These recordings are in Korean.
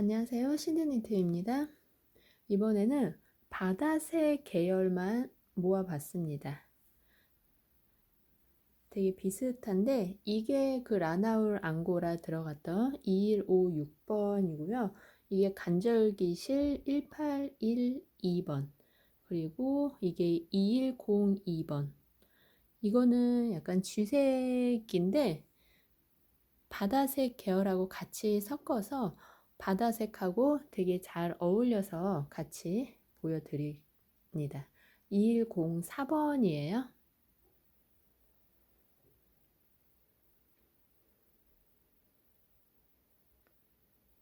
안녕하세요. 신드니트입니다. 이번에는 바다색 계열만 모아봤습니다. 되게 비슷한데 이게 그 라나울 앙고라 들어갔던 2156번이고요. 이게 간절기실 1812번 그리고 이게 2102번 이거는 약간 쥐색인데 바다색 계열하고 같이 섞어서 바다색하고 되게 잘 어울려서 같이 보여드립니다. 2104번이에요.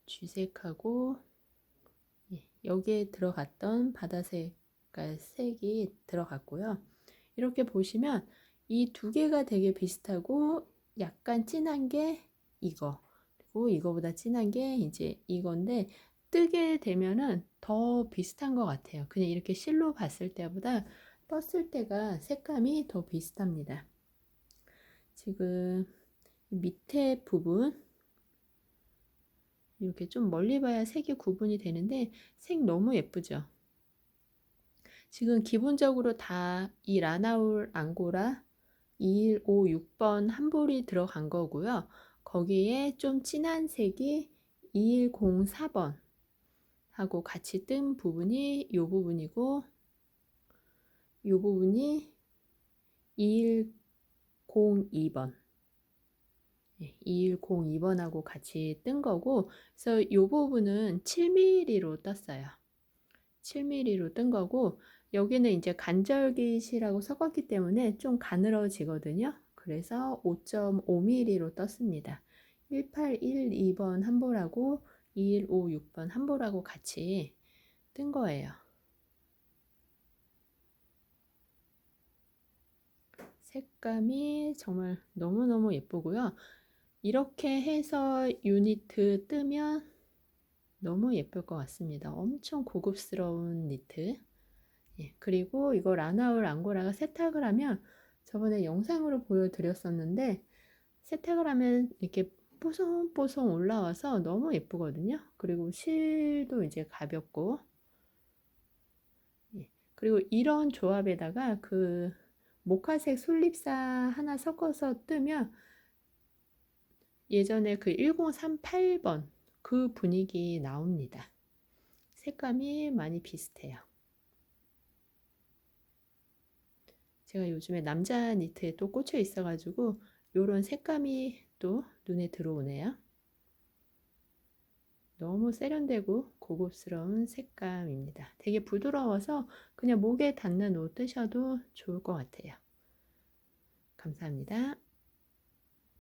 쥐색하고 예, 여기에 들어갔던 바다색깔 색이 들어갔고요. 이렇게 보시면 이 두 개가 되게 비슷하고 약간 진한 게 이거 그리고 이거보다 진한 게 이제 이건데 뜨게 되면은 더 비슷한 것 같아요. 그냥 이렇게 실로 봤을 때보다 떴을 때가 색감이 더 비슷합니다. 지금 밑에 부분 이렇게 좀 멀리 봐야 색이 구분이 되는데 색 너무 예쁘죠? 지금 기본적으로 다 이 라나울 앙고라 2156번 한 볼이 들어간 거고요. 거기에 좀 진한 색이 2104번 하고 같이 뜬 부분이 이 부분이고 이 부분이 2102번 2102번하고 같이 뜬 거고 그래서 이 부분은 7mm로 떴어요. 7mm로 뜬 거고 여기는 이제 간절기시라고 섞었기 때문에 좀 가늘어지거든요. 그래서 5.5mm로 떴습니다. 1812번 한 볼하고 2156번 한 볼하고 같이 뜬 거예요. 색감이 정말 너무너무 예쁘고요. 이렇게 해서 유니트 뜨면 너무 예쁠 것 같습니다. 엄청 고급스러운 니트. 예, 그리고 이거 라나울 앙고라가 세탁을 하면 저번에 영상으로 보여드렸었는데 세탁을 하면 이렇게 뽀송뽀송 올라와서 너무 예쁘거든요. 그리고 실도 이제 가볍고 예, 그리고 이런 조합에다가 그 모카색 솔잎사 하나 섞어서 뜨면 예전에 그 1038번 그 분위기 나옵니다. 색감이 많이 비슷해요. 제가 요즘에 남자 니트에 또 꽂혀 있어가지고 이런 색감이 또 눈에 들어오네요. 너무 세련되고 고급스러운 색감입니다. 되게 부드러워서 그냥 목에 닿는 옷 뜨셔도 좋을 것 같아요. 감사합니다.